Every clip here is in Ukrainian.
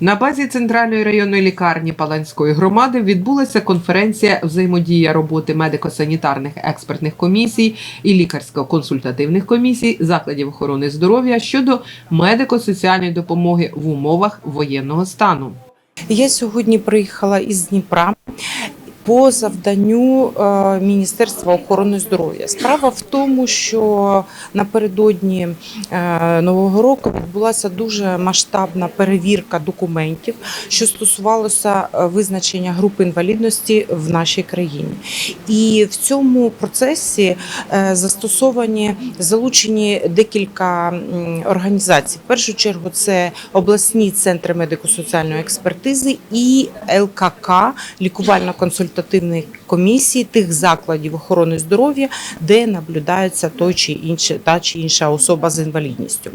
На базі центральної районної лікарні Паланської громади відбулася конференція взаємодія роботи медико-санітарних експертних комісій і лікарсько-консультативних комісій закладів охорони здоров'я щодо медико-соціальної допомоги в умовах воєнного стану. Я сьогодні приїхала із Дніпра. По завданню е, Міністерства охорони здоров'я справа в тому, що напередодні е, нового року відбулася дуже масштабна перевірка документів, що стосувалося е, визначення групи інвалідності в нашій країні. І в цьому процесі застосовані залучені декілька організацій. В першу чергу це обласні центри медико-соціальної експертизи і ЛКК лікувально-консультативної комісії тих закладів охорони здоров'я, де наблюдається той чи інше та чи інша особа з інвалідністю.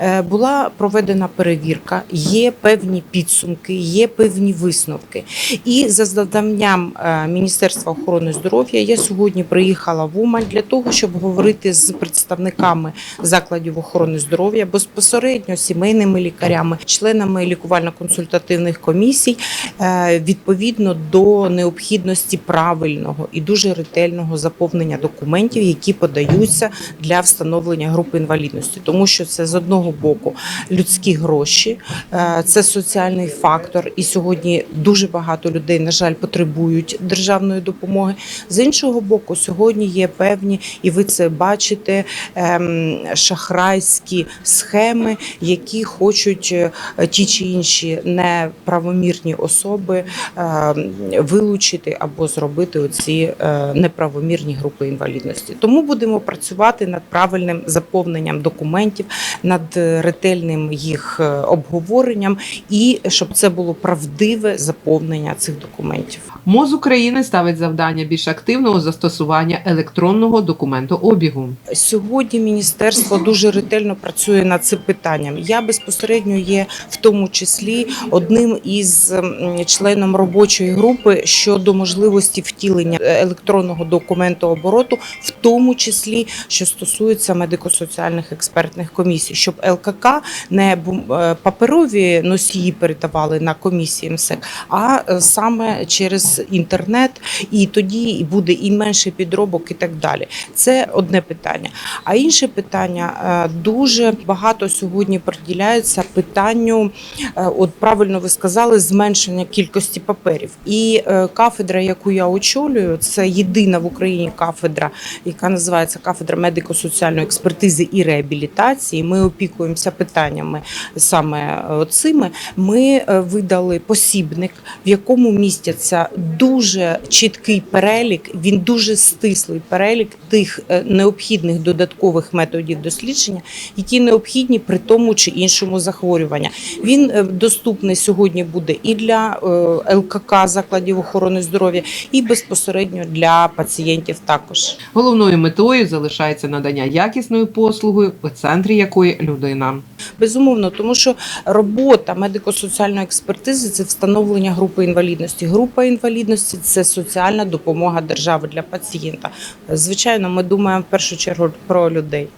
Е, Була проведена перевірка, є певні підсумки, є певні висновки. І за завданням е, Міністерства охорони здоров'я я сьогодні приїхала в Умань для того, щоб говорити з представниками закладів охорони здоров'я безпосередньо сімейними лікарями, членами лікувально-консультативних комісій е, відповідно до необхідності правильного і дуже ретельного заповнення документів, які подаються для встановлення групи інвалідності, тому що це з одного боку людські гроші, е, це соціальний фактор, і сьогодні дуже багато людей, на жаль, потребують державної допомоги. З іншого боку, сьогодні є певні, і ви це бачите, ем, шахрайські схеми, які хочуть е, ті чи інші неправомірні особи е, вилучити або зробити оці е, неправомірні групи інвалідності. Тому будемо працювати над правильним заповненням документів, над е, ретельним їх е, обговоренням, і щоб це було правдиве заповнення цих документів. МОЗ України ставить завдання більш активного застосування електронного документообігу. Сьогодні міністерство дуже ретельно працює над цим питанням. Я безпосередньо є в тому числі одним із членом робочої групи щодо можливості втілення е, електронного документообороту, в тому числі що стосується медико-соціальних експертних комісій, щоб ЛКК не е, паперові носії передавали на комісії МСЕК, а е, саме через інтернет, і тоді буде і менше підробок, і так далі. Це одне питання. А інше питання дуже багато сьогодні приділяється питанню, от правильно ви сказали, зменшення кількості паперів. І е, кафедра, яку я очолюю, це єдина в Україні кафедра, яка називається кафедра медико-соціальної експертизи і реабілітації. Ми опікуємося питаннями саме е, цими. Ми е, видали посібник, в якому містяться дуже чіткий перелік. Він дуже стислий перелік тих е, необхідних додаткових методів дослідження, які необхідні при тому чи іншому захворюванні. Він доступний сьогодні буде і для ЛКК закладів охорони здоров'я, і безпосередньо для пацієнтів також. Головною метою залишається надання якісної послуги, у центрі якої людина. Безумовно, тому що робота медико-соціальної експертизи це встановлення групи інвалідності. Група інвалідності це соціальна допомога держави для пацієнта. Звичайно, ми думаємо в першу чергу про людей.